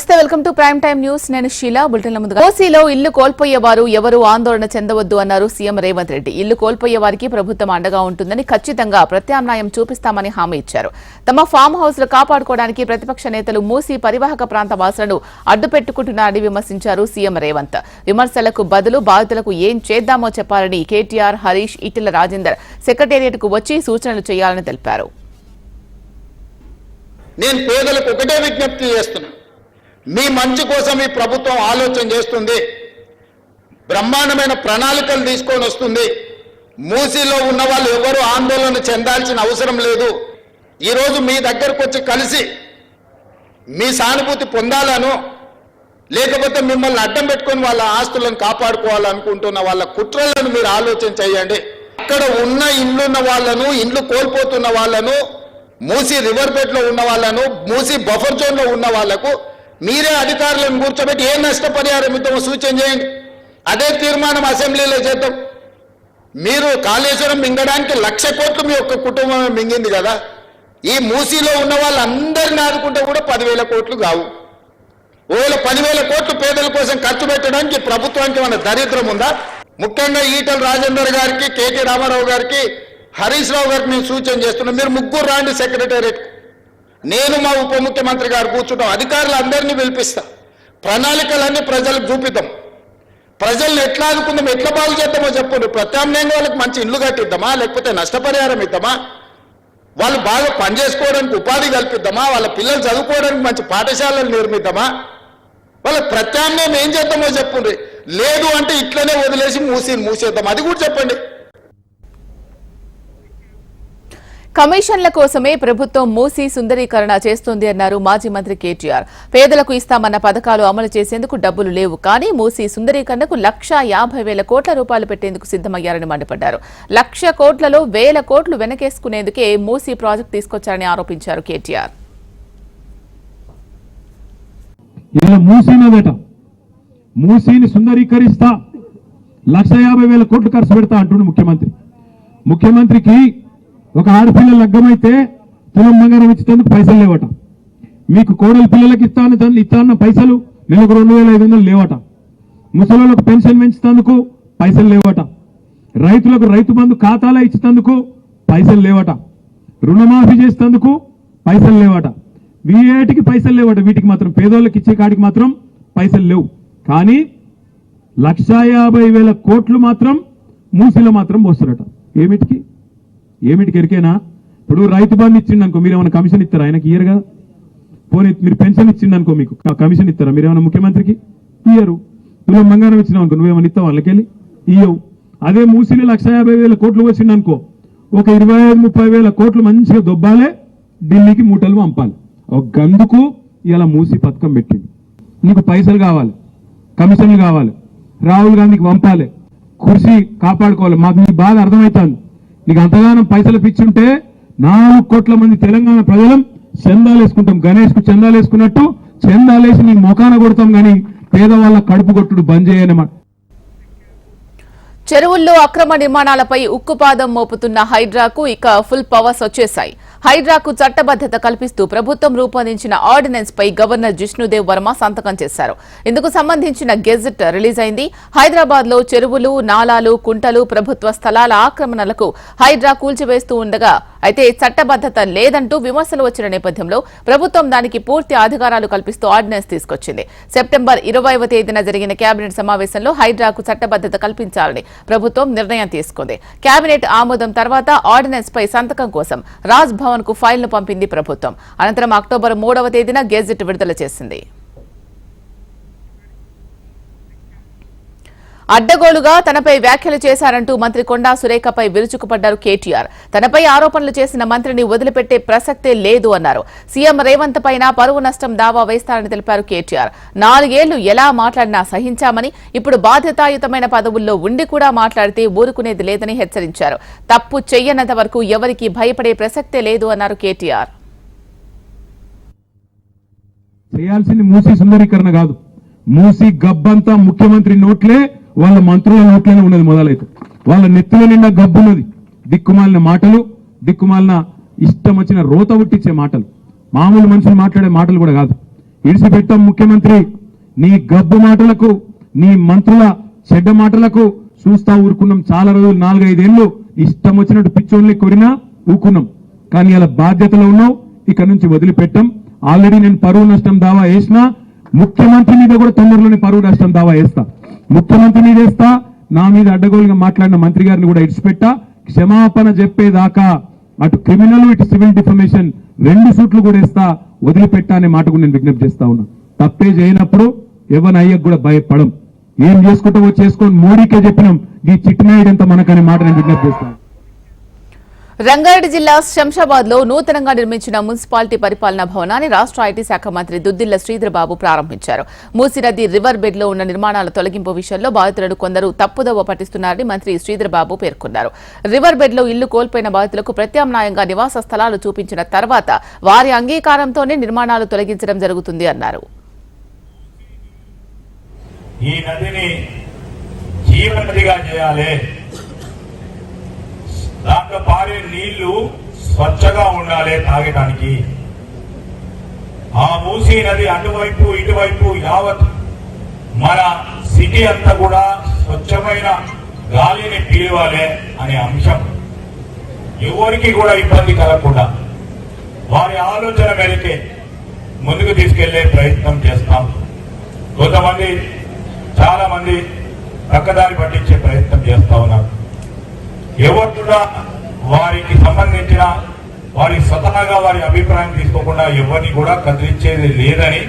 నమస్తే welcome to prime time news. నేను షీలా బులెటిన్ల ముందుగా. కోసీలో ఇల్లు కోల్పోయేవారు ఎవరు ఆందోళన చెందవద్దు అన్నారు సీఎం రేవంత్ రెడ్డి. ఇల్లు కోల్పోయే వారికి ప్రభుత్వం అండగా ఉంటుందని ఖచ్చితంగా ప్రత్యామ్నాయం చూపిస్తామని హామీ ఇచ్చారు. తమ ఫామ్ హౌస్లు కాపాడుకోవడానికి ప్రతిపక్ష నేతలు మూసి పరివాహక ప్రాంత వాసులను అడ్డుపెట్టుకుంటున్నారని విమర్శించారు సీఎం రేవంత్. విమర్శలకు బదులు బాధితులకు ఏం చేద్దామో చెప్పాలని కేటీఆర్ హరీష్ ఇటిల రాజేందర్ సెక్రటేరియట్కు వచ్చి సూచనలు చేయాలని తెలిపారు. నేను పేదలకు ఒకటే విజ్ఞప్తి చేస్తున్నాను మీ మంచి కోసం ఈ ప్రభుత్వం ఆలోచన చేస్తుంది. బ్రహ్మాండమైన ప్రణాళికలు తీసుకొని వస్తుంది. మూసీలో ఉన్న వాళ్ళు ఎవరు ఆందోళన చెందాల్సిన అవసరం లేదు. ఈరోజు మీ దగ్గరకు వచ్చి కలిసి మీ సానుభూతి పొందాలను లేకపోతే మిమ్మల్ని అడ్డం పెట్టుకొని వాళ్ళ ఆస్తులను కాపాడుకోవాలనుకుంటున్న వాళ్ళ కుట్రలను మీరు ఆలోచన చేయండి. అక్కడ ఉన్న ఇల్లున్న వాళ్ళను ఇండ్లు కోల్పోతున్న వాళ్ళను మూసి రివర్ బెడ్లో ఉన్న వాళ్ళను మూసి బఫర్ జోన్లో ఉన్న వాళ్ళకు మీరే అధికారులను కూర్చోబెట్టి ఏ నష్టపరిహారం ఇద్దామో సూచన చేయండి. అదే తీర్మానం అసెంబ్లీలో చేద్దాం. మీరు కాళేశ్వరం మింగడానికి లక్ష కోట్లు మీ యొక్క కుటుంబం మింగింది కదా. ఈ మూసీలో ఉన్న వాళ్ళందరిని ఆదుకుంటే కూడా పదివేల కోట్లు కావు. ఓవేళ పదివేల కోట్లు పేదల కోసం ఖర్చు పెట్టడానికి ప్రభుత్వానికి మన దరిద్రం ఉందా? ముఖ్యంగా ఈటల రాజేందర్ గారికి కేటీ రామారావు గారికి హరీష్ రావు గారికి నేను సూచన చేస్తున్నాను మీరు ముగ్గురు రాండి సెక్రటేరియట్ నేను మా ఉప ముఖ్యమంత్రి గారు కూర్చుంటాం. అధికారులు అందరినీ పిలిపిస్తా. ప్రణాళికలన్నీ ప్రజలకు చూపిద్దాం. ప్రజల్ని ఎట్లా అనుకుందాం ఎట్లా బాగు చేద్దామో చెప్పండి ప్రత్యామ్నాయంగా వాళ్ళకి మంచి ఇల్లు కట్టిద్దామా లేకపోతే నష్టపరిహారం ఇద్దామా? వాళ్ళు బాగా పనిచేసుకోవడానికి ఉపాధి కల్పిద్దామా? వాళ్ళ పిల్లలు చదువుకోవడానికి మంచి పాఠశాలలు నిర్మిద్దామా? వాళ్ళ ప్రత్యామ్నాయం ఏం చేద్దామో చెప్పండి లేదు అంటే ఇట్లనే వదిలేసి మూసి మూసేద్దాం. అది కూడా చెప్పండి. కమిషన్ల కోసమే ప్రభుత్వం మూసి సుందరీకరణ చేస్తోంది అన్నారు మాజీ మంత్రి కేటీఆర్. పేదలకు ఇస్తామన్న పథకాలు అమలు చేసేందుకు డబ్బులు లేవు కానీ మూసి సుందరీకరణకు లక్ష యాభై వేల కోట్ల రూపాయలు పెట్టేందుకు సిద్దమయ్యారని మండిపడ్డారు. లక్ష కోట్లలో వేల కోట్లు వెనకేసుకునేందుకే మూసి ప్రాజెక్టు తీసుకొచ్చారని ఆరోపించారు కేటీఆర్. మూసీని సుందరీకరిస్తా లక్ష యాభై వేల కోట్లు ఖర్చు పెడతా అంటుండు ముఖ్యమంత్రి. ముఖ్యమంత్రికి ఒక ఆడపిల్ల లగ్గమైతే తులం బంగారం ఇచ్చేటందుకు పైసలు లేవట. మీకు కోడలి పిల్లలకి ఇస్తాను ఇస్తాన్న పైసలు నెలకు రెండు వేల ఐదు వందలు లేవట. ముసలోళ్ళకు పెన్షన్ పెంచుతందుకు పైసలు లేవట. రైతులకు రైతు బంధు ఖాతాలో ఇచ్చేందుకు పైసలు లేవట. రుణమాఫీ చేసేందుకు పైసలు లేవట. వీటికి పైసలు లేవట. వీటికి మాత్రం పేదోళ్ళకి ఇచ్చే కాడికి మాత్రం పైసలు లేవు. కానీ లక్షా యాభై వేల కోట్లు మాత్రం మూసిలో మాత్రం పోస్తారట. ఏమిటికి ఏమిటికి కెరికేనా? ఇప్పుడు రైతు బంధు ఇచ్చిండు అనుకో మీరు ఏమైనా కమిషన్ ఇస్తారా ఆయనకి ఇయ్యరు కదా. పోనీ మీరు పెన్షన్ ఇచ్చిండు అనుకో మీకు కమిషన్ ఇస్తారా మీరు ఏమైనా ముఖ్యమంత్రికి? ఇయ్యరు. నువ్వు బంగారం ఇచ్చినావు అనుకో నువ్వేమైనా ఇస్తావు వాళ్ళకెళ్ళి? ఇయ్యవు. అదే మూసిని లక్ష యాభై వేల కోట్లు వచ్చిండు అనుకో ఒక ఇరవై ఐదు ముప్పై వేల కోట్లు మంచిగా దొబ్బాలే ఢిల్లీకి మూటలు పంపాలి. ఒక గందుకు ఇలా మూసి పథకం పెట్టింది నీకు పైసలు కావాలి కమిషన్లు కావాలి రాహుల్ గాంధీకి పంపాలి కుర్చీ కాపాడుకోవాలి. మాకు నీ బాధ అర్థమవుతుంది. నీకు అంతగానం పైసలు పిచ్చుంటే నాలుగు కోట్ల మంది తెలంగాణ ప్రజలం చందాలు వేసుకుంటాం. గణేష్కు చందాలు వేసుకున్నట్టు చందాలు వేసి నీ మొఖాన కొడతాం కానీ పేదవాళ్ళ కడుపు కొట్టుడు బంద్ చేయనమాట చెరువుల్లో అక్రమ నిర్మాణాలపై ఉక్కుపాదం మోపుతున్న హైడ్రాకు ఇక ఫుల్ పవర్స్ వచ్చేశాయి. హైడ్రాకు చట్టబద్దత కల్పిస్తూ ప్రభుత్వం రూపొందించిన ఆర్డినెన్స్ పై గవర్నర్ జిష్ణుదేవ్ వర్మ సంతకం చేశారు. ఇందుకు సంబంధించిన గెజెట్ రిలీజ్ అయింది. హైదరాబాద్లో చెరువులు నాలాలు కుంటలు ప్రభుత్వ స్థలాల ఆక్రమణలకు హైడ్రా కూల్చివేస్తూ ఉండగా అయితే చట్టబద్దత లేదంటూ విమర్శలు వచ్చిన నేపథ్యంలో ప్రభుత్వం దానికి పూర్తి అధికారాలు కల్పిస్తూ ఆర్డినెన్స్ తీసుకొచ్చింది. సెప్టెంబర్ ఇరవైవ తేదీన జరిగిన కేబినెట్ సమావేశంలో హైడ్రాకు చట్టబద్దత కల్పించాలని ప్రభుత్వం నిర్ణయం తీసుకుంది. కేబినెట్ ఆమోదం తర్వాత ఆర్డినెన్స్ పై సంతకం కోసం రాజ్ రాజ్భవన్కు కు ఫైల్ను పంపింది ప్రభుత్వం. అనంతరం అక్టోబర్ మూడవ తేదీన గెజిట్ విడుదల చేసింది. అడ్డగోలుగా తనపై వ్యాఖ్యలు చేశారంటూ మంత్రి కొండా సురేఖపై విరుచుకుపడ్డారు కేటీఆర్. తనపై ఆరోపణలు చేసిన మంత్రిని వదిలిపెట్టే ప్రసక్తే లేదు అన్నారు. సీఎం రేవంత్ పైన పరువు నష్టం దావా వేస్తారని తెలిపారు కేటీఆర్. నాలుగేళ్ళు ఎలా మాట్లాడినా సహించామని ఇప్పుడు బాధ్యతాయుతమైన పదవుల్లో ఉండి కూడా మాట్లాడితే ఊరుకునేది లేదని హెచ్చరించారు. తప్పు చెయ్యనంత వరకు ఎవరికీ భయపడే ప్రసక్తే లేదు అన్నారు కేటీఆర్. చేయాల్సింది మూసి సుందరీకరణ కాదు. మూసి గబ్బంతా ముఖ్యమంత్రి నోట్లే వాళ్ళ మంత్రుల నోట్లోనే ఉన్నది మొదలైతే. వాళ్ళ నెత్తుల నిండా గబ్బున్నది. దిక్కుమాలిన మాటలు దిక్కుమాలిన ఇష్టం వచ్చిన రోత ఉట్టించే మాటలు. మామూలు మనుషులు మాట్లాడే మాటలు కూడా కాదు. విడిచిపెట్టాం ముఖ్యమంత్రి నీ గబ్బు మాటలకు నీ మంత్రుల చెడ్డ మాటలకు చూస్తా ఊరుకున్నాం చాలా రోజులు నాలుగైదేళ్ళు. ఇష్టం వచ్చినట్టు పిచ్చోళ్ళని కొరినా ఊకున్నాం. కానీ అలా బాధ్యతలో ఉన్నావు ఇక్కడ నుంచి వదిలిపెట్టాం. ఆల్రెడీ నేను పరువు నష్టం దావా వేసినా ముఖ్యమంత్రి మీద కూడా తొందరలోనే పరువు నష్టం దావా వేస్తా. ముఖ్యమంత్రిని చేస్తా వేస్తా నా మీద అడ్డగోలుగా మాట్లాడిన మంత్రి గారిని కూడా ఇడిచిపెట్టా. క్షమాపణ చెప్పేదాకా అటు క్రిమినల్ ఇటు సివిల్ డిఫర్మేషన్ రెండు సూట్లు కూడా ఇస్తా వదిలిపెట్టా అనే మాట కూడా నేను విజ్ఞప్తి చేస్తా ఉన్నా. తప్పే చేయనప్పుడు ఎవరి అయ్యకు కూడా భయపడం. ఏం చేసుకుంటావో చేసుకొని మోడీకే చెప్పినాం ఈ చిట్టినాయుడంతా మనకనే మాట నేను విజ్ఞప్తి చేస్తాను రంగారెడ్డి జిల్లా శంషాబాద్లో నూతనంగా నిర్మించిన మున్సిపాలిటీ పరిపాలనా భవనాన్ని రాష్ట్ర ఐటీ శాఖ మంత్రి దుద్దిల్ల శ్రీధర్బాబు ప్రారంభించారు. మూసీ నది రివర్ బెడ్లో ఉన్న నిర్మాణాల తొలగింపు విషయంలో బాధితులను కొందరు తప్పుదవ పట్టిస్తున్నారని మంత్రి శ్రీధర్బాబు పేర్కొన్నారు. రివర్ బెడ్లో ఇల్లు కోల్పోయిన బాధితులకు ప్రత్యామ్నాయంగా నివాస స్థలాలు చూపించిన తర్వాత వారి అంగీకారంతోనే నిర్మాణాలు తొలగించడం జరుగుతుంది అన్నారు. ఈ నదిని జీవనదిగా చేయాలి. దాంట్లో పారే నీళ్ళు స్వచ్ఛగా ఉండాలి తాగడానికి ఆ మూసీ నది అటువైపు ఇటువైపు యావత్ మన సిటీ అంతా కూడా స్వచ్ఛమైన గాలిని పీలవాలి అనే అంశం. ఎవరికి కూడా ఇబ్బంది కలగకుండా వారి ఆలోచన మేరకే ముందుకు తీసుకెళ్ళే ప్రయత్నం చేస్తాం. కొంతమంది చాలా మంది పక్కదారి పట్టించే ప్రయత్నం చేస్తా ఉన్నారు. కూడా వారికి సంబంధించిన వారి స్వతహాగా వారి అభిప్రాయం తీసుకోకుండా ఎవరిని కూడా కదిలించేది లేదని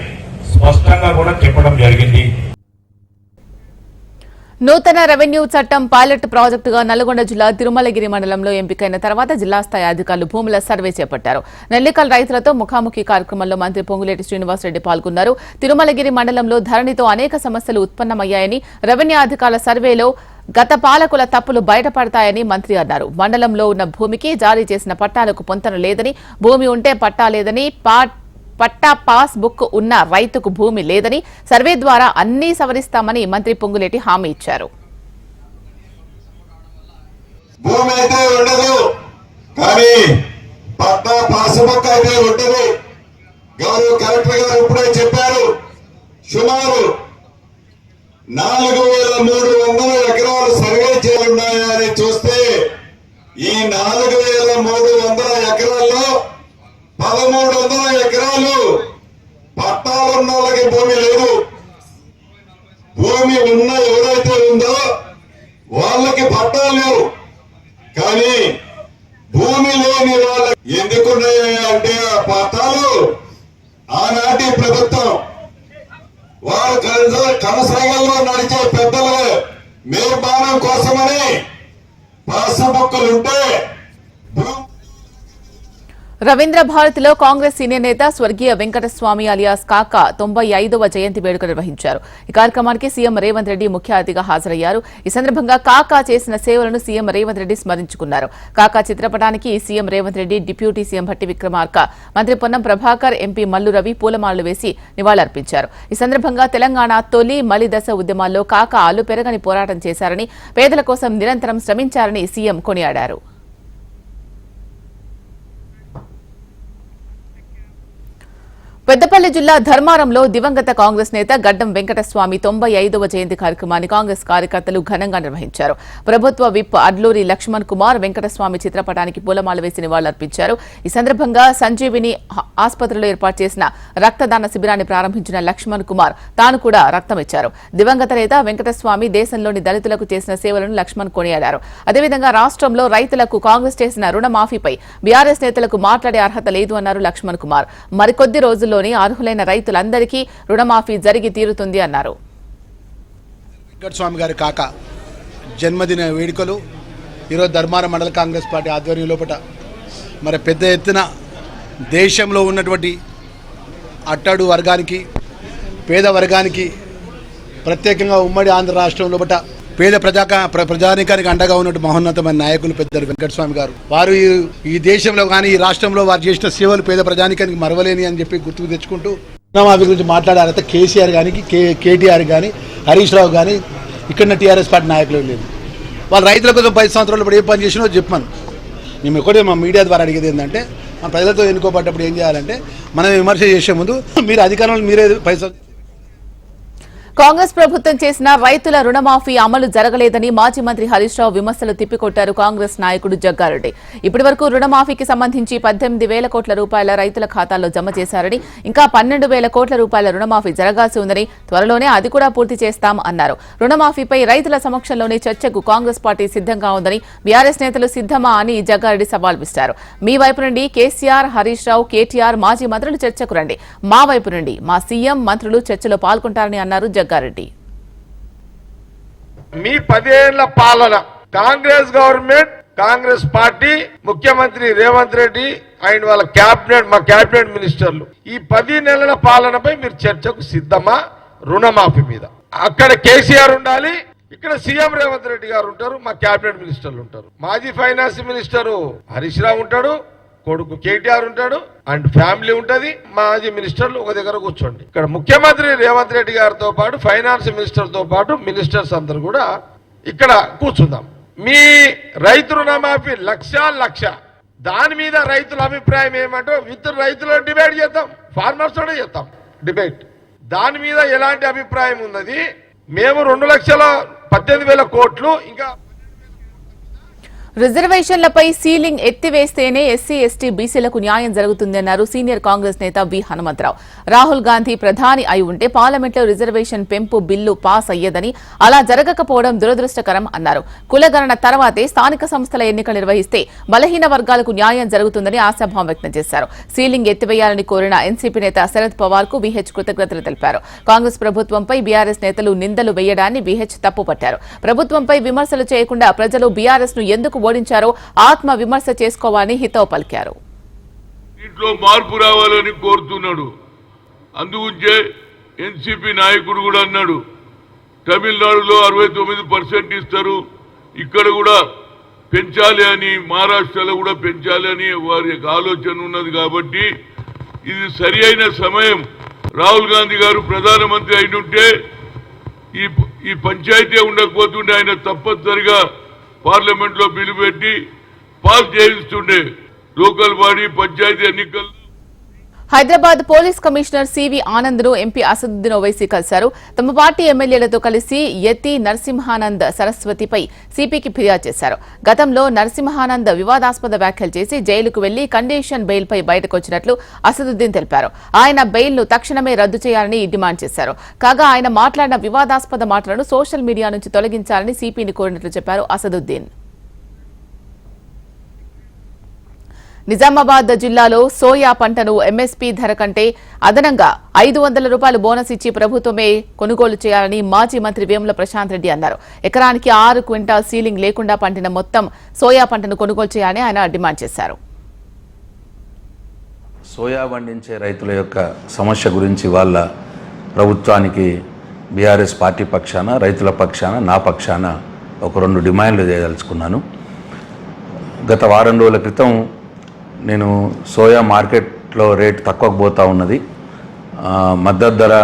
స్పష్టంగా కూడా చెప్పడం జరిగింది. నూతన రెవెన్యూ చట్టం పైలట్ ప్రాజెక్టుగా నల్గొండ జిల్లా తిరుమలగిరి మండలంలో ఎంపికైన తర్వాత జిల్లా స్థాయి అధికారులు భూముల సర్వే చేపట్టారు. నెల్లికల్ రైతులతో ముఖాముఖి కార్యక్రమంలో మంత్రి పొంగులేటి శ్రీనివాసరెడ్డి పాల్గొన్నారు. తిరుమలగిరి మండలంలో ధరణితో అనేక సమస్యలు ఉత్పన్నమయ్యాయని రెవెన్యూ అధికారుల సర్వేలో గత పాలకుల తప్పులు బయటపడతాయని మంత్రి అన్నారు. మండలంలో ఉన్న భూమికి జారీ చేసిన పట్టాలకు పొంతన లేదని భూమి ఉంటే పట్టా లేదని పట్టా పాస్ బుక్ ఉన్న రైతుకు భూమి లేదని సర్వే ద్వారా అన్నీ సవరిస్తామని మంత్రి పొంగులేటి హామీ ఇచ్చారు. భూమి అయితే ఉండదు కానీ పట్టా అయితే గౌరవ కలెక్టర్ గారు ఇప్పుడే చెప్పారు సుమారు నాలుగు వేల మూడు వందల ఎకరాలు సర్వే చేయున్నాయని చూస్తే ఈ నాలుగు వేల మూడు వందల ఎకరాల్లో పదమూడు వందల ఎకరాలు పట్టాలున్న వాళ్ళకి భూమి లేదు. భూమి ఉన్న ఎవరైతే ఉందో వాళ్ళకి పట్టాలు లేవు. కానీ భూమి లేని వాళ్ళకి ఎందుకున్నాయి అంటే ఆ పట్టాలు ఆనాటి ప్రభుత్వం వారు కనసాగల్లో నడిచే పెద్దల నిర్మాణం కోసమని పాసబుక్కులుంటే భూమి రవీంద్ర భారతిలో కాంగ్రెస్ సీనియర్ నేత స్వర్గీయ వెంకటస్వామి అలియాస్ కాకా తొంభై ఐదవ జయంతి వేడుక నిర్వహించారు. ఈ కార్యక్రమానికి సీఎం రేవంత్ రెడ్డి ముఖ్య అతిథిగా హాజరయ్యారు. ఈ సందర్భంగా కాకా చేసిన సేవలను సీఎం రేవంత్ రెడ్డి స్మరించుకున్నారు. కాకా చిత్రపటానికి CM Revanth Reddy deputy CM Bhatti Vikramarka మంత్రి పొన్నం ప్రభాకర్ ఎంపీ మల్లు రవి పూలమాలలు వేసి నివాళులర్పించారు. ఈ సందర్భంగా తెలంగాణ తొలి మలిదశ ఉద్యమాల్లో కాకా ఆలు పెరగని పోరాటం చేశారని పేదల కోసం నిరంతరం శ్రమించారని సీఎం కొనియాడారు. పెద్దపల్లి జిల్లా ధర్మారంలో దివంగత కాంగ్రెస్ నేత గడ్డం వెంకటస్వామి తొంభై ఐదవ జయంతి కార్యక్రమాన్ని కాంగ్రెస్ కార్యకర్తలు ఘనంగా నిర్వహించారు. ప్రభుత్వ విప్ అడ్లూరి లక్ష్మణ్ కుమార్ వెంకటస్వామి చిత్రపటానికి పూలమాల వేసి నివాళులర్పించారు. ఈ సందర్భంగా సంజీవిని ఆసుపత్రిలో ఏర్పాటు చేసిన రక్తదాన శిబిరాన్ని ప్రారంభించిన లక్ష్మణ్ కుమార్ తాను కూడా రక్తం ఇచ్చారు దివంగత నేత వెంకటస్వామి దేశంలోని దళితులకు చేసిన సేవలను లక్ష్మణ్ కొనియాడారు. అదేవిధంగా రాష్ట్రంలో రైతులకు కాంగ్రెస్ చేసిన రుణమాఫీపై బీఆర్ఎస్ నేతలకు మాట్లాడే అర్హత లేదు అన్నారు లక్ష్మణ్ కుమార్. మరికొద్ది రోజుల్లోనే అర్హులైన రైతులందరికీ రుణమాఫీ జరిగి తీరుతుంది అన్నారు. వెంకటస్వామి గారి కాక జన్మదిన వేడుకలు ఈరోజు ధర్మాన మండల కాంగ్రెస్ పార్టీ ఆధ్వర్యం లోపల మరి పెద్ద ఎత్తున దేశంలో ఉన్నటువంటి అట్టడు వర్గానికి పేద వర్గానికి ప్రత్యేకంగా ఉమ్మడి ఆంధ్ర రాష్ట్రం లోపల పేద ప్రజాక ప్రజానికానికి ప్రజానీకానికి అండగా ఉన్నట్టు మహోన్నతమైన నాయకులు పెద్దలు వెంకటస్వామి గారు. వారు ఈ- దేశంలో కానీ ఈ రాష్ట్రంలో వారు చేసిన సేవలు పేద ప్రజానీకానికి మరవలేని అని చెప్పి గుర్తుకు తెచ్చుకుంటూ రుణమాఫీ గురించి మాట్లాడే కేసీఆర్ కానీ కే కేటీఆర్ కానీ హరీష్ రావు కానీ ఇక్కడ టీఆర్ఎస్ పార్టీ నాయకులు లేదు వాళ్ళు రైతుల కోసం పది సంవత్సరాలు ఇప్పుడు ఏ పని చేసినో చెప్పాను. మేము ఒకటే మా మీడియా ద్వారా అడిగేది ఏంటంటే మన ప్రజలతో ఎన్నుకోబడ్డప్పుడు ఏం చేయాలంటే మనం విమర్శ చేసే ముందు మీరు అధికారంలో మీరే పైసలు కాంగ్రెస్ ప్రభుత్వం చేసిన రైతుల రుణమాఫీ అమలు జరగలేదని మాజీ మంత్రి హరీష్ రావు విమర్శలు తిప్పికొట్టారు కాంగ్రెస్ నాయకుడు జగ్గారెడ్డి. ఇప్పటి వరకు రుణమాఫీకి సంబంధించి పద్దెనిమిది వేల కోట్ల రూపాయల రైతుల ఖాతాల్లో జమ చేశారని ఇంకా పన్నెండు వేల కోట్ల రూపాయల రుణమాఫీ జరగాల్సి ఉందని త్వరలోనే అది కూడా పూర్తి చేస్తాం అన్నారు. రుణమాఫీపై రైతుల సమక్షంలోనే చర్చకు కాంగ్రెస్ పార్టీ సిద్ధంగా ఉందని బీఆర్ఎస్ నేతలు సిద్ధమా అని జగ్గారెడ్డి సవాల్ విస్తారు మీ వైపు నుండి కేసీఆర్ హరీష్ రావు కేటీఆర్ మాజీ మంత్రులు చర్చకు రండి. మా వైపు నుండి మా సీఎం మంత్రులు చర్చలో పాల్గొంటారని అన్నారు జగ్గారెడ్డి. మీ పదేళ్ళ పాలన కాంగ్రెస్ గవర్నమెంట్ కాంగ్రెస్ పార్టీ ముఖ్యమంత్రి రేవంత్ రెడ్డి అండ్ వాళ్ళ క్యాబినెట్ మా క్యాబినెట్ మినిస్టర్లు. ఈ పది నెలల పాలనపై మీరు చర్చకు సిద్ధమా రుణమాఫీ మీద? అక్కడ కేసీఆర్ ఉండాలి ఇక్కడ సీఎం రేవంత్ రెడ్డి గారు ఉంటారు మా క్యాబినెట్ మినిస్టర్లు ఉంటారు. మాజీ ఫైనాన్స్ మినిస్టర్ హరీష్ రావు ఉంటాడు కొడుకు కేటీఆర్ ఉంటాడు అండ్ ఫ్యామిలీ ఉంటది. మాజీ మినిస్టర్లు ఒక దగ్గర కూర్చోండి. ఇక్కడ ముఖ్యమంత్రి రేవంత్ రెడ్డి గారితో పాటు ఫైనాన్స్ మినిస్టర్తో పాటు మినిస్టర్స్ అందరు కూడా ఇక్కడ కూర్చుందాం. మీ రైతు రుణమాఫీ లక్ష లక్ష. దాని మీద రైతుల అభిప్రాయం ఏమంటే విత్ రైతులు డిబేట్ చేద్దాం ఫార్మర్స్ తోనే చేద్దాం. డిబేట్. దాని మీద ఎలాంటి అభిప్రాయం ఉన్నది? మేము రెండు లక్షల పద్దెనిమిది వేల కోట్లు ఇంకా రిజర్వేషన్లపై సీలింగ్ ఎత్తివేస్తేనే ఎస్సీ ఎస్టీ బీసీలకు న్యాయం జరుగుతుందన్నారు సీనియర్ కాంగ్రెస్ నేత వి. హనుమంతరావు. రాహుల్ గాంధీ ప్రధాని అయి ఉంటే పార్లమెంట్లో రిజర్వేషన్ పెంపు బిల్లు పాస్ అయ్యేదని అలా జరగకపోవడం దురదృష్టకరం అన్నారు. కులగణన తర్వాతే స్థానిక సంస్థల ఎన్నికలు నిర్వహిస్తే బలహీన వర్గాలకు న్యాయం జరుగుతుందని ఆశాభావం వ్యక్తం చేశారు. సీలింగ్ ఎత్తివేయాలని కోరిన ఎన్సీపీ నేత శరద్ పవార్కు విహెచ్ కృతజ్ఞతలు తెలిపారు. కాంగ్రెస్ ప్రభుత్వంపై బీఆర్ఎస్ నేతలు నిందలు వేయడాన్ని బీహెచ్ తప్పుపట్టారు. ప్రభుత్వంపై విమర్శలు చేయకుండా ప్రజలు బీఆర్ఎస్ను ఎందుకు ఓడించారో ఆత్మ విమర్శ చేసుకోవాలని హితవు పలికారు. దీంట్లో మార్పు రావాలని కోరుతున్నాడు. అందుగుంచే ఎన్సీపీ నాయకుడు కూడా అన్నాడు తమిళనాడులో అరవై తొమ్మిది పర్సెంట్ ఇస్తారు ఇక్కడ కూడా పెంచాలి అని మహారాష్ట్రలో కూడా పెంచాలి అని వారి యొక్క ఆలోచన ఉన్నది కాబట్టి ఇది సరి అయిన సమయం. రాహుల్ గాంధీ గారు ప్రధానమంత్రి అయినుంటే ఈ ఈ పంచాయతీ ఉండకపోతుండే ఆయన తప్పనిసరిగా పార్లమెంట్లో బిల్లు పెట్టి పాస్ చేయిస్తుండే. లోకల్ బాడీ పంచాయతీ ఎన్నికలు హైదరాబాద్ పోలీస్ కమిషనర్ సివి ఆనంద్ను ఎంపీ అసదుద్దీన్ ఓవైసీ కలిశారు. తమ పార్టీ ఎమ్మెల్యేలతో కలిసి యతి నరసింహానంద్ సరస్వతిపై సిపికి ఫిర్యాదు చేశారు. గతంలో నరసింహానంద్ వివాదాస్పద వ్యాఖ్యలు చేసి జైలుకు వెళ్ళి కండిషన్ బెయిల్ పై బయటకు వచ్చినట్లు అసదుద్దీన్ తెలిపారు. ఆయన బెయిల్ను తక్షణమే రద్దు చేయాలని డిమాండ్ చేశారు. కాగా ఆయన మాట్లాడిన వివాదాస్పద మాటలను సోషల్ మీడియా నుంచి తొలగించాలని సిపిని కోరినట్లు చెప్పారు అసదుద్దీన్. నిజామాబాద్ జిల్లాలో సోయా పంటను ఎంఎస్పీ ధర కంటే అదనంగా ఐదు వందల రూపాయలు బోనస్ ఇచ్చి ప్రభుత్వమే కొనుగోలు చేయాలని మాజీ మంత్రి వేముల ప్రశాంత్ రెడ్డి అన్నారు. ఎకరానికి ఆరు క్వింటాల్ సీలింగ్ లేకుండా పండిన మొత్తం సోయా పంటను కొనుగోలు చేయాలని ఆయన డిమాండ్ చేశారు. సోయా పండించే రైతుల యొక్క సమస్య గురించి వాళ్ళ ప్రభుత్వానికి బీఆర్ఎస్ పార్టీ పక్షాన రైతుల పక్షాన నా పక్షాన ఒక రెండు డిమాండ్లు చేయదలుచుకున్నాను. గత వారం రోజుల క్రితం నేను సోయా మార్కెట్లో రేట్ తక్కువకు పోతూ ఉన్నది. మద్దతు ధర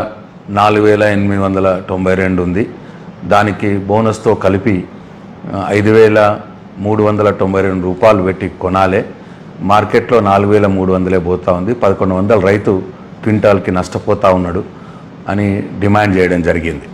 నాలుగు వేల ఎనిమిది వందల తొంభై రెండు ఉంది. దానికి బోనస్తో కలిపి ఐదు వేల మూడు వందల తొంభై రెండు రూపాయలు పెట్టి కొనాలి. మార్కెట్లో నాలుగు వేల మూడు వందలే పోతూ ఉంది. పదకొండు వందల రైతు క్వింటాల్కి నష్టపోతూ ఉన్నాడు అని డిమాండ్ చేయడం జరిగింది.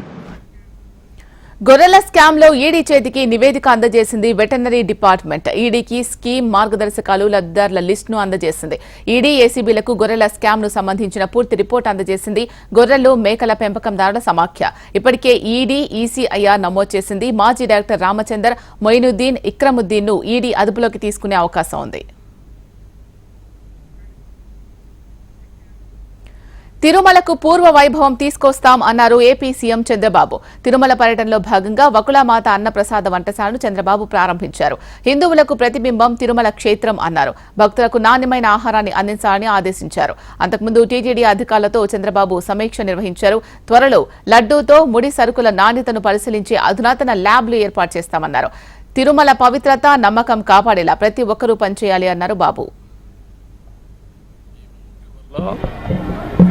గొర్రెల స్కామ్లో ఈడీ చేతికి నివేదిక అందజేసింది వెటర్నరీ డిపార్ట్మెంట్. ఈడీకి స్కీమ్ మార్గదర్శకాలు లబ్ధిదారుల లిస్టును అందజేసింది. ఈడీ ఏసీబీలకు గొర్రెల స్కామ్ను సంబంధించిన పూర్తి రిపోర్ట్ అందజేసింది. గొర్రెలు మేకల పెంపకందారుల సమాఖ్య. ఇప్పటికే ఈడీ ఈసీఐఆర్ నమోదు చేసింది. మాజీ డైరెక్టర్ రామచందర్ మొయినుద్దీన్ ఇక్రముద్దీన్ను ఈడీ అదుపులోకి తీసుకునే అవకాశం ఉంది. తిరుమలకు పూర్వ వైభవం తీసుకొస్తాం అన్నారు ఏపీ సీఎం చంద్రబాబు. తిరుమల పర్యటనలో భాగంగా వకులామాత అన్నప్రసాద వంటశాలను చంద్రబాబు ప్రారంభించారు. హిందువులకు ప్రతిబింబం తిరుమల క్షేత్రం అన్నారు. భక్తులకు నాణ్యమైన ఆహారాన్ని అందించాలని ఆదేశించారు. అంతకుముందు టీటీడీ అధికారులతో చంద్రబాబు సమీక్ష నిర్వహించారు. త్వరలో లడ్డూతో ముడి సరుకుల నాణ్యతను పరిశీలించే అధునాతన ల్యాబ్లు ఏర్పాటు చేస్తామన్నారు. తిరుమల పవిత్రత నమ్మకం కాపాడేలా ప్రతి ఒక్కరూ పనిచేయాలి అన్నారు బాబు.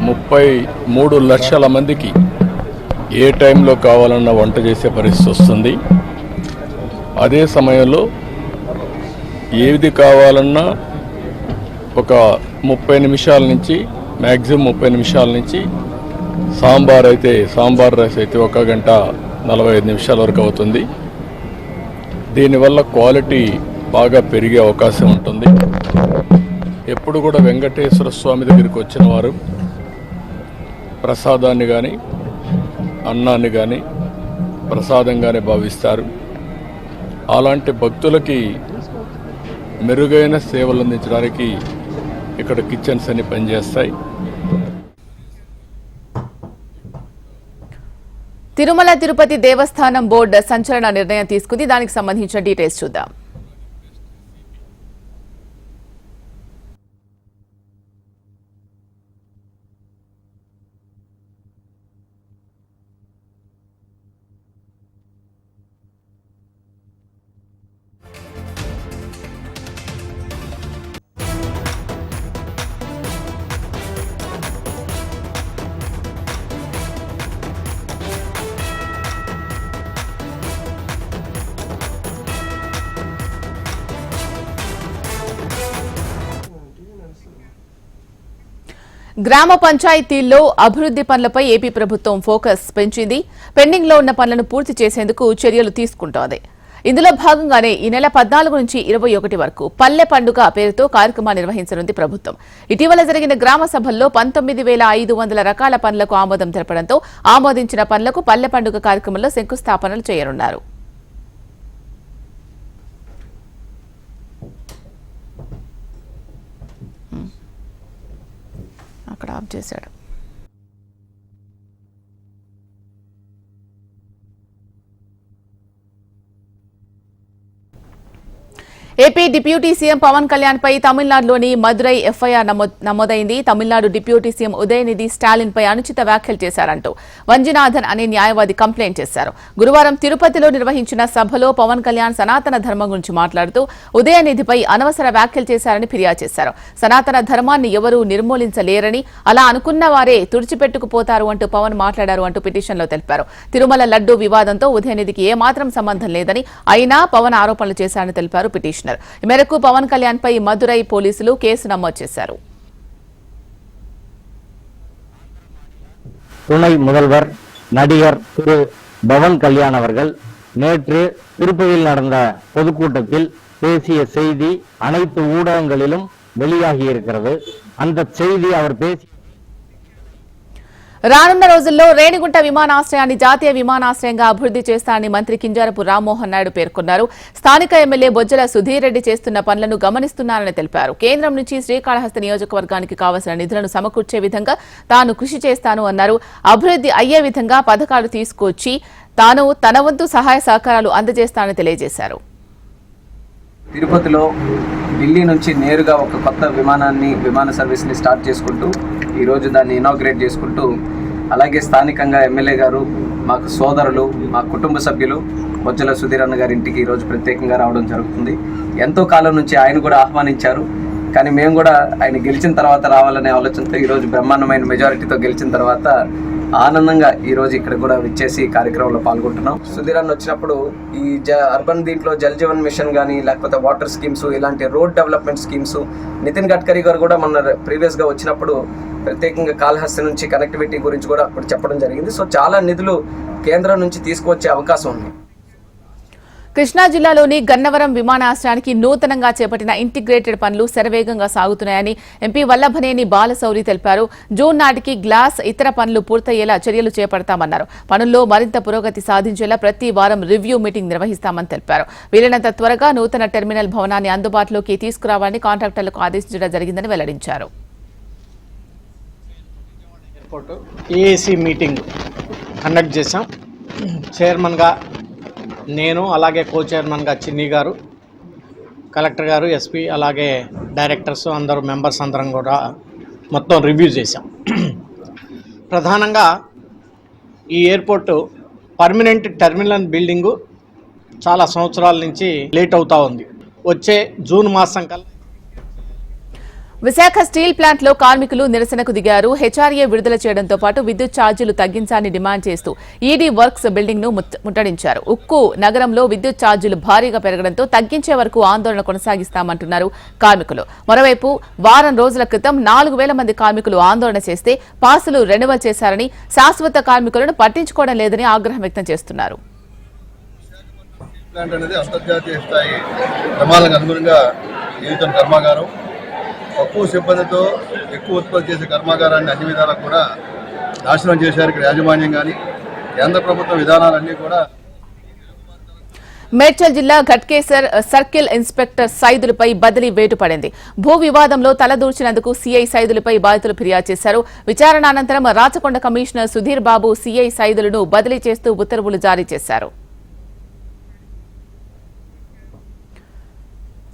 ముప్పై మూడు లక్షల మందికి ఏ టైంలో కావాలన్నా వంట చేసే పరిస్థితి వస్తుంది. అదే సమయంలో ఏది కావాలన్నా ఒక ముప్పై నిమిషాల నుంచి మ్యాక్సిమం ముప్పై నిమిషాల నుంచి సాంబార్ అయితే సాంబార్ రైస్ అయితే ఒక గంట నలభై ఐదు నిమిషాల వరకు అవుతుంది. దీనివల్ల క్వాలిటీ బాగా పెరిగే అవకాశం ఉంటుంది. ఎప్పుడు కూడా వెంకటేశ్వర స్వామి దగ్గరికి వచ్చిన వారు ప్రసాదాన్ని కానీ అన్నాన్ని కానీ ప్రసాదంగానే భావిస్తారు. అలాంటి భక్తులకి మెరుగైన సేవలు అందించడానికి ఇక్కడ కిచెన్స్ అన్ని పనిచేస్తాయి. తిరుమల తిరుపతి దేవస్థానం బోర్డు సంచలన నిర్ణయం తీసుకుంది. దానికి సంబంధించిన డీటెయిల్స్ చూద్దాం. గ్రామ పంచాయతీల్లో అభివృద్ధి పనులపై ఏపీ ప్రభుత్వం ఫోకస్ పెంచింది. పెండింగ్లో ఉన్న పనులను పూర్తి చేసేందుకు చర్యలు తీసుకుంటోంది. ఇందులో భాగంగానే ఈ నెల పద్నాలుగు నుంచి ఇరవై ఒకటి వరకు పల్లె పండుగ పేరుతో కార్యక్రమాన్ని నిర్వహించనుంది ప్రభుత్వం. ఇటీవల జరిగిన గ్రామ సభల్లో పంతొమ్మిది వేల ఐదు వందల రకాల పనులకు ఆమోదం తెలపడంతో ఆమోదించిన పనులకు పల్లె పండుగ కార్యక్రమంలో శంకుస్థాపనలు చేయనున్నారు. అక్కడ ఆఫ్ చేశాడు. AP deputy CM Pawan Kalyan పై తమిళనాడులోని మదురై ఎఫ్ఐఆర్ నమో- నమోదైంది. తమిళనాడు డిప్యూటీ సీఎం ఉదయనిధి స్టాలిన్ పై అనుచిత వ్యాఖ్యలు చేశారంటూ వంజనాథన్ అనే న్యాయవాది కంప్లైంట్ చేశారు. గురువారం తిరుపతిలో నిర్వహించిన సభలో పవన్ కళ్యాణ్ సనాతన ధర్మం గురించి మాట్లాడుతూ ఉదయనిధిపై అనవసర వ్యాఖ్యలు చేశారని ఫిర్యాదు చేశారు. సనాతన ధర్మాన్ని ఎవరూ నిర్మూలించలేరని అలా అనుకున్న వారే తుడిచిపెట్టుకుపోతారు అంటూ పవన్ మాట్లాడారు అంటూ పిటిషన్లో తెలిపారు. తిరుమల లడ్డూ వివాదంతో ఉదయనిధికి ఏమాత్రం సంబంధం లేదని అయినా పవన్ ఆరోపణలు చేశారని తెలిపారు పిటిషన్ పిటిషనర్ ఈ మేరకు పవన్ కళ్యాణ్ పై మదురై పోలీసులు కేసు నమోదు చేశారు துணை முதல்வர் நடிகர் திரு பவன் கல்யாண் அவர்கள் நேற்று திருப்பதியில் நடந்த பொதுக்கூட்டத்தில் பேசிய செய்தி அனைத்து ஊடகங்களிலும் வெளியாகி இருக்கிறது அந்த செய்தி அவர் பேசி రానున్న రోజుల్లో రేణిగుంట విమానాశ్రయాన్ని జాతీయ విమానాశ్రయంగా అభివృద్ధి చేస్తానని మంత్రి కింజారపు రామ్మోహన్ నాయుడు పేర్కొన్నారు. స్థానిక ఎమ్మెల్యే బొజ్జల సుధీర్ రెడ్డి చేస్తున్న పనులను గమనిస్తున్నారని తెలిపారు. కేంద్రం నుంచి శ్రీకాళహస్తి నియోజకవర్గానికి కావలసిన నిధులను సమకూర్చే విధంగా తాను కృషి చేస్తాను అన్నారు. అభివృద్ధి అయ్యే విధంగా పథకాలు తీసుకొచ్చి తాను తన వంతు సహాయ సహకారాలు అందజేస్తానని తెలియజేశారు. తిరుపతిలో ఢిల్లీ నుంచి నేరుగా ఒక కొత్త విమానాన్ని విమాన సర్వీస్ని స్టార్ట్ చేసుకుంటూ ఈరోజు దాన్ని ఇనాగ్రేట్ చేసుకుంటూ అలాగే స్థానికంగా ఎమ్మెల్యే గారు మాకు సోదరులు మా కుటుంబ సభ్యులు బొజ్జల సుధీర్ అన్న గారి ఇంటికి ఈరోజు ప్రత్యేకంగా రావడం జరుగుతుంది. ఎంతో కాలం నుంచి ఆయన కూడా ఆహ్వానించారు. కానీ మేము కూడా ఆయన గెలిచిన తర్వాత రావాలనే ఆలోచనతో ఈరోజు బ్రహ్మాండమైన మెజారిటీతో గెలిచిన తర్వాత ఆనందంగా ఈ రోజు ఇక్కడ కూడా విచ్చేసి కార్యక్రమంలో పాల్గొంటున్నాం. సుధీరాన్ని వచ్చినప్పుడు ఈ జ అర్బన్ దీంట్లో జల్ జీవన్ మిషన్ కానీ లేకపోతే వాటర్ స్కీమ్స్ ఇలాంటి road development schemes Nitin Gadkari గారు కూడా మొన్న ప్రీవియస్గా వచ్చినప్పుడు ప్రత్యేకంగా కాళహస్తి నుంచి కనెక్టివిటీ గురించి కూడా అప్పుడు చెప్పడం జరిగింది. సో చాలా నిధులు కేంద్రం నుంచి తీసుకువచ్చే అవకాశం ఉంది. కృష్ణా జిల్లాలోని గన్నవరం విమానాశ్రయానికి నూతనంగా చేపట్టిన ఇంటిగ్రేటెడ్ పనులు శరవేగంగా సాగుతున్నాయని ఎంపీ వల్లభనేని బాలశౌరి తెలిపారు. జూన్ నాటికి గ్లాస్ ఇతర పనులు పూర్తయ్యేలా చర్యలు చేపడతామన్నారు. పనుల్లో మరింత పురోగతి సాధించేలా ప్రతి వారం రివ్యూ మీటింగ్ నిర్వహిస్తామని తెలిపారు. వీలైనంత త్వరగా నూతన టెర్మినల్ భవనాన్ని అందుబాటులోకి తీసుకురావాలని కాంట్రాక్టర్లకు ఆదేశించడం జరిగిందని వెల్లడించారు. ఏఏసీ మీటింగ్ కండక్ట్ చేశాం. చైర్మన్గా నేను అలాగే కో చైర్మన్గా చిన్ని గారు కలెక్టర్ గారు ఎస్పీ అలాగే డైరెక్టర్స్ అందరూ మెంబర్స్ అందరం కూడా మొత్తం రివ్యూ చేశాం. ప్రధానంగా ఈ ఎయిర్పోర్టు పర్మనెంట్ టెర్మినల్ బిల్డింగు చాలా సంవత్సరాల నుంచి లేట్ అవుతూ ఉంది. వచ్చే జూన్ మాసం కల్లా విశాఖ స్టీల్ ప్లాంట్లో కార్మికులు నిరసనకు దిగారు. హెచ్ఆర్ఏ విడుదల చేయడంతో పాటు విద్యుత్ ఛార్జీలు తగ్గించాలని డిమాండ్ చేస్తూ ఈడీ వర్క్స్ బిల్డింగ్ను ముట్టడించారు. ఉక్కు నగరంలో విద్యుత్ ఛార్జీలు భారీగా పెరగడంతో తగ్గించే వరకు ఆందోళన కొనసాగిస్తామంటున్నారు కార్మికులు. మరోవైపు వారం రోజుల క్రితం నాలుగు వేల మంది కార్మికులు ఆందోళన చేస్తే పాసులు రెన్యువల్ చేశారని శాశ్వత కార్మికులను పట్టించుకోవడం లేదని ఆగ్రహం వ్యక్తం చేస్తున్నారు. ప్లాంట్ అనేది అంతర్జాతీయ స్థాయి ప్రమాణాలకు అనుగుణంగా జీవితం కర్మాగారం తక్కువ సిబ్బందితో ఎక్కువ ఉత్పత్తి చేసే కర్మాగారాన్ని అన్ని విధాలా కూడా నాశనం చేశారు ఇక్కడ యాజమాన్యం కానీ కేంద్ర ప్రభుత్వ విధానాలన్నీ కూడా. మేడ్చల్ జిల్లా ఘట్కేసర్ సర్కిల్ ఇన్స్పెక్టర్ సైదులపై బదిలీ వేటు పడింది భూ వివాదంలో తలదూర్చినందుకు సీఐ సైదులపై బాధితులు ఫిర్యాదు చేశారు. విచారణ అనంతరం రాచకొండ కమిషనర్ సుధీర్ బాబు సీఐ సైదులను బదిలీ చేస్తూ ఉత్తర్వులు జారీ చేశారు.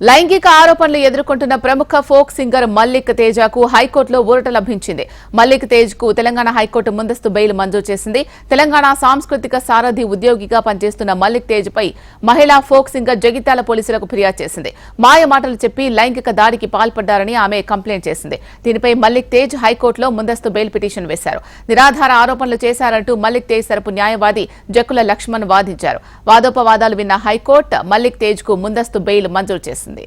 లైంగిక ఆరోపణలు ఎదుర్కొంటున్న ప్రముఖ ఫోక్ సింగర్ మల్లిక్ తేజకు హైకోర్టులో ఊరట లభించింది. మల్లిక్ తేజ్కు తెలంగాణ హైకోర్టు ముందస్తు బెయిల్ మంజూరు చేసింది. తెలంగాణ సాంస్కృతిక సారథి ఉద్యోగిగా పనిచేస్తున్న మల్లిక్ తేజ్ పై మహిళా ఫోక్ సింగర్ జగిత్యాల పోలీసులకు ఫిర్యాదు చేసింది. మాయ మాటలు చెప్పి లైంగిక దాడికి పాల్పడ్డారని ఆమె కంప్లైంట్ చేసింది. దీనిపై మల్లిక్ తేజ్ హైకోర్టులో ముందస్తు బెయిల్ పిటిషన్ వేశారు. నిరాధార ఆరోపణలు చేశారంటూ మల్లిక్ తేజ్ తరపు న్యాయవాది జక్కుల లక్ష్మణ్ వాదించారు. వాదోపవాదాలు విన్న హైకోర్టు మల్లిక్ తేజ్కు ముందస్తు బెయిల్ మంజూరు చేసింది. తెలిసిందే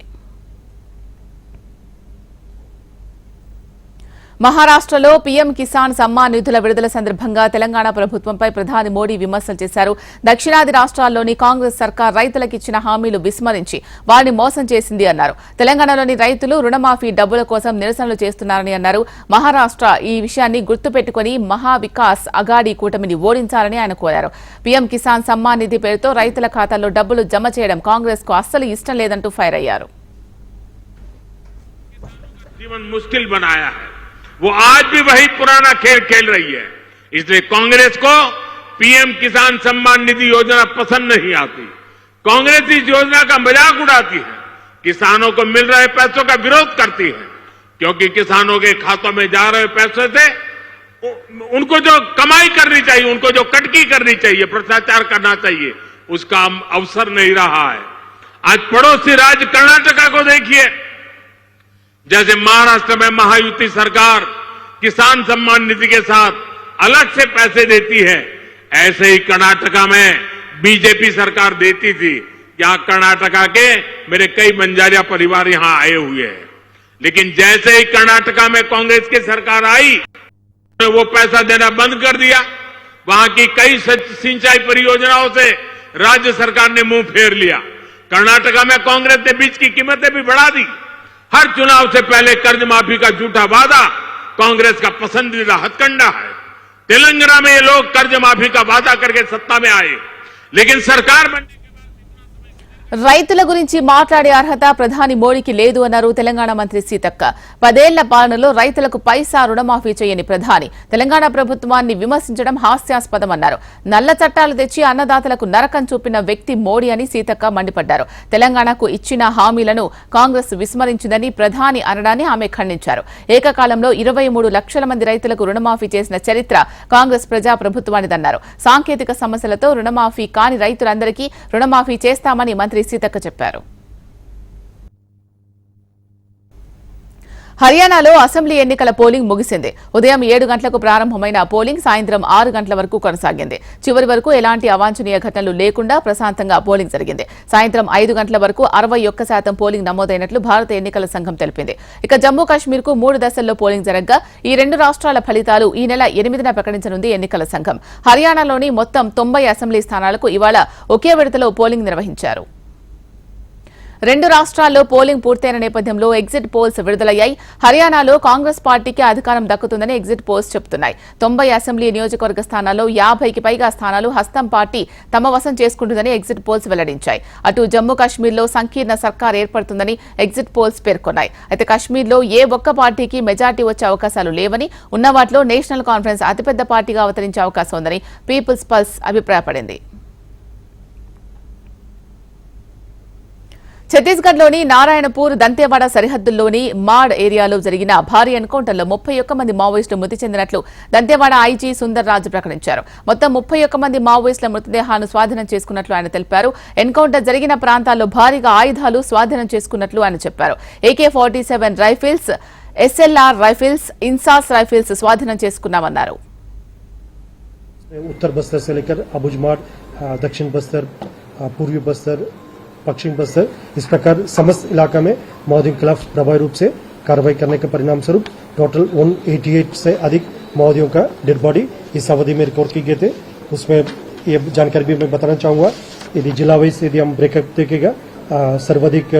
మహారాష్టలో పీఎం కిసాన్ సమ్మాన్ నిధుల విడుదల సందర్భంగా తెలంగాణ ప్రభుత్వంపై ప్రధాని మోడీ విమర్శలు చేశారు. దక్షిణాది రాష్ట్రాల్లోని కాంగ్రెస్ సర్కార్ రైతులకు ఇచ్చిన హామీలు విస్మరించి వారిని మోసం చేసింది అన్నారు. తెలంగాణలోని రైతులు రుణమాఫీ డబ్బుల కోసం నిరసనలు చేస్తున్నారని అన్నారు. మహారాష్ట ఈ విషయాన్ని గుర్తుపెట్టుకుని మహావికాస్ అగాడి కూటమిని ఓడించాలని ఆయన కోరారు. పీఎం కిసాన్ సమ్మాన్ నిధి పేరుతో రైతుల ఖాతాల్లో డబ్బులు జమ చేయడం కాంగ్రెస్కు అస్సలు ఇష్టం లేదంటూ ఫైర్ అయ్యారు. ముష్కిల్ బనాయా वो आज भी वही पुराना खेल खेल रही है। इसलिए कांग्रेस को पीएम किसान सम्मान निधि योजना पसंद नहीं आती। कांग्रेस इस योजना का मज़ाक उड़ाती है। किसानों को मिल रहे पैसों का विरोध करती है। क्योंकि किसानों के खातों में जा रहे पैसों से उनको जो कमाई करनी चाहिए, उनको जो कटकी करनी चाहिए, भ्रष्टाचार करना चाहिए, उसका अवसर नहीं रहा है। आज पड़ोसी राज्य कर्नाटका को देखिए। जैसे महाराष्ट्र में महायुति सरकार किसान सम्मान निधि के साथ अलग से पैसे देती है, ऐसे ही कर्नाटका में बीजेपी सरकार देती थी क्या कर्नाटका के मेरे कई बंजारिया परिवार यहाँ आए हुए हैं। लेकिन जैसे ही कर्नाटका में कांग्रेस की सरकार आई उन्होंने वो पैसा देना बंद कर दिया। वहाँ की कई सिंचाई परियोजनाओं से राज्य सरकार ने मुँह फेर लिया। कर्नाटका में कांग्रेस ने बीज की कीमतें भी बढ़ा दी। हर चुनाव से पहले कर्ज माफ़ी का झूठा वादा कांग्रेस का पसंदीदा हथकंडा है। तेलंगाना में ये लोग कर्ज माफ़ी का वादा करके सत्ता में आए, लेकिन सरकार बनने రైతుల గురించి మాట్లాడే అర్హత ప్రధాని మోడీకి లేదు అన్నారు తెలంగాణ మంత్రి సీతక్క. పదేళ్ళ పాలనలో రైతులకు పైసా రుణమాఫీ చేయని ప్రధాని. తెలంగాణ ప్రభుత్వాన్ని విమర్శించడం హాస్యాస్పదమన్నారు. నల్ల చట్టాలు తెచ్చి అన్నదాతలకు నరకం చూపిన వ్యక్తి మోడీ అని సీతక్క మండిపడ్డారు. తెలంగాణకు ఇచ్చిన హామీలను కాంగ్రెస్ విస్మరించిందని ప్రధాని అనడాన్ని ఆమె ఖండించారు. ఏకకాలంలో ఇరవై మూడు లక్షల మంది రైతులకు రుణమాఫీ చేసిన చరిత్ర కాంగ్రెస్ ప్రజా ప్రభుత్వానిదన్నారు సాంకేతిక సమస్యలతో రుణమాఫీ కాని రైతులందరికీ రుణమాఫీ చేస్తామని మంత్రి సీతక్క చెప్పారు. హర్యానాలో అసెంబ్లీ ఎన్నికల పోలింగ్ ముగిసింది. ఉదయం ఏడు గంటలకు ప్రారంభమైన పోలింగ్ సాయంత్రం ఆరు గంటల వరకు కొనసాగింది. చివరి వరకు ఎలాంటి అవాంఛనీయ ఘటనలు లేకుండా ప్రశాంతంగా పోలింగ్ జరిగింది. సాయంత్రం ఐదు గంటల వరకు అరవై ఒక్క శాతం పోలింగ్ నమోదైనట్లు భారత ఎన్నికల సంఘం తెలిపింది. ఇక జమ్మూ కాశ్మీర్కు మూడు దశల్లో పోలింగ్ జరగగా ఈ రెండు రాష్ట్రాల ఫలితాలు ఈ నెల ఎనిమిదిన ప్రకటించనుంది ఎన్నికల సంఘం. హర్యానాలోని మొత్తం తొంభై అసెంబ్లీ స్థానాలకు ఇవాళ ఒకే విడతలో పోలింగ్ నిర్వహించారు. రెండు రాష్ట్రాల్లో పోలింగ్ పూర్తయిన నేపథ్యంలో ఎగ్జిట్ పోల్స్ విడుదలయ్యాయి. హర్యానాలో కాంగ్రెస్ పార్టీకి అధికారం దక్కుతుందని ఎగ్జిట్ పోల్స్ చెబుతున్నాయి తొంభై అసెంబ్లీ నియోజకవర్గ స్థానాల్లో యాభైకి పైగా స్థానాలు హస్తం పార్టీ తమ వశం చేసుకుంటుందని ఎగ్జిట్ పోల్స్ వెల్లడించాయి. అటు జమ్మూ కాశ్మీర్లో సంకీర్ణ సర్కార్ ఏర్పడుతుందని ఎగ్జిట్ పోల్స్ పేర్కొన్నాయి. అయితే కాశ్మీర్లో ఏ ఒక్క పార్టీకి మెజార్టీ వచ్చే అవకాశాలు లేవని ఉన్న వాటిలో నేషనల్ కాన్ఫరెన్స్ అతిపెద్ద పార్టీగా అవతరించే అవకాశం ఉందని పీపుల్స్ పల్స్ అభిప్రాయపడింది. ఛత్తీస్గఢ్లోని నారాయణపూర్ దంతేవాడ సరిహద్దుల్లోని మాడ్ ఏరియాలో జరిగిన భారీ ఎన్కౌంటర్లో ముప్పై ఒక్క మంది మావోయిస్టులు మృతి చెందినట్లు దంతేవాడ ఐజీ సుందర్ రాజు ప్రకటించారు మొత్తం ముప్పై ఒక్క మంది మావోయిస్టుల మృతదేహాలను స్వాధీనం చేసుకున్నట్లు ఆయన తెలిపారు ఎన్కౌంటర్ జరిగిన ప్రాంతాల్లో భారీగా ఆయుధాలు స్వాధీనం చేసుకున్నట్లు ఆయన చెప్పారు AK forty seven rifles SLR rifles INSAS rifles స్వాధీనం చేసుకున్నామన్నారు उत्तर बस्तर से लेकर अबुजमाड़ अ, दक्षिण बस्तर अ, पूर्वी बस्तर पश्चिम बस्तर इस प्रकार समस्त इलाका में माओवादियों के खिलाफ प्रभावी रूप से कार्रवाई करने के परिणाम स्वरूप टोटल 188 से अधिक माओवादियों का डेड बॉडी इस अवधि में रिकॉर्ड किए गए थे। उसमें ये जानकारी भी मैं बताना चाहूँगा। यदि जिला वाइज यदि हम ब्रेकअप देखेगा सर्वाधिक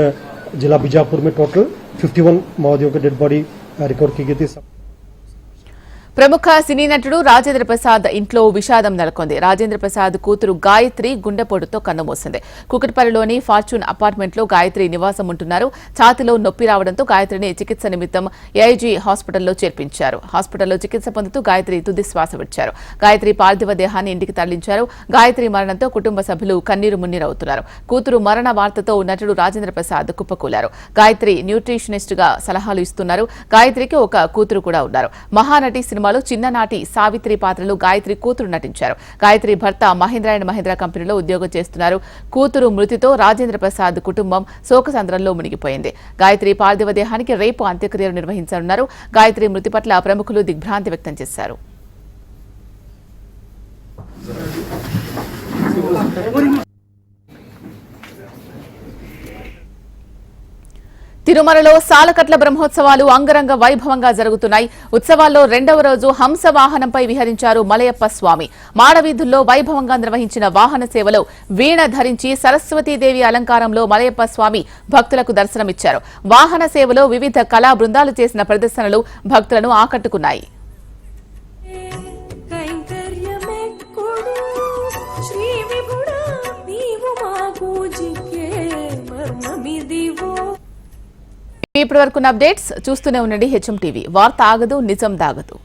जिला बीजापुर में टोटल 51 माओवादियों का डेड बॉडी रिकॉर्ड की गई थी। ప్రముఖ సినీ నటుడు రాజేంద్ర ప్రసాద్ ఇంట్లో విషాదం నెలకొంది. రాజేంద్ర ప్రసాద్ కూతురు గాయత్రి గుండెపోటుతో కన్నుమూసింది కుకట్పల్లిలోని ఫార్చ్యూన్ అపార్ట్మెంట్లో గాయత్రి నివాసం ఉంటున్నారు. ఛాతిలో నొప్పి రావడంతో గాయత్రిని చికిత్స నిమిత్తం ఏఐజీ హాస్పిటల్లో చేర్పించారు. హాస్పిటల్లో చికిత్స పొందుతూ గాయత్రి తుది శ్వాస విడిచారు. గాయత్రి పార్థివ దేహాన్ని ఇంటికి తరలించారు. గాయత్రి మరణంతో కుటుంబ సభ్యులు కన్నీరు మున్నీరవుతున్నారు. కూతురు మరణ వార్తతో నటుడు రాజేంద్ర ప్రసాద్ కుప్పకూలారు. గాయత్రి న్యూట్రిషనిస్ట్గా సలహాలు ఇస్తున్నారు. గాయత్రికి ఒక కూతురు కూడా ఉన్నారు. మహానటి సినిమాలో చిన్ననాటి సావిత్రి పాత్రలో గాయత్రి కూతురు నటించారు. గాయత్రి భర్త మహేంద్ర అండ్ మహేంద్ర కంపెనీలో ఉద్యోగం చేస్తున్నారు. కూతురు మృతితో రాజేంద్ర ప్రసాద్ కుటుంబం శోకసంద్రంలో మునిగిపోయింది. గాయత్రి పార్థివ దేహానికి రేపు అంత్యక్రియలు నిర్వహించనున్నారు. గాయత్రి మృతి పట్ల ప్రముఖులు దిగ్భ్రాంతి వ్యక్తం చేశారు. తిరుమలలో సాలకట్ల బ్రహ్మోత్సవాలు అంగరంగ వైభవంగా జరుగుతున్నాయి. ఉత్సవాల్లో రెండవ రోజు హంస వాహనంపై విహరించారు మలయప్ప స్వామి. మాడవీధుల్లో వైభవంగా నిర్వహించిన వాహన సేవలో వీణ ధరించి సరస్వతీదేవి అలంకారంలో మలయప్ప స్వామి భక్తులకు దర్శనమిచ్చారు. వాహన సేవలో వివిధ కళా బృందాలు చేసిన ప్రదర్శనలు భక్తులను ఆకట్టుకున్నాయి. ఇప్పటి వరకు అప్డేట్స్ చూస్తూనే ఉండండి హెచ్ఎం టీవీ. వార్త ఆగదు నిజం దాగదు.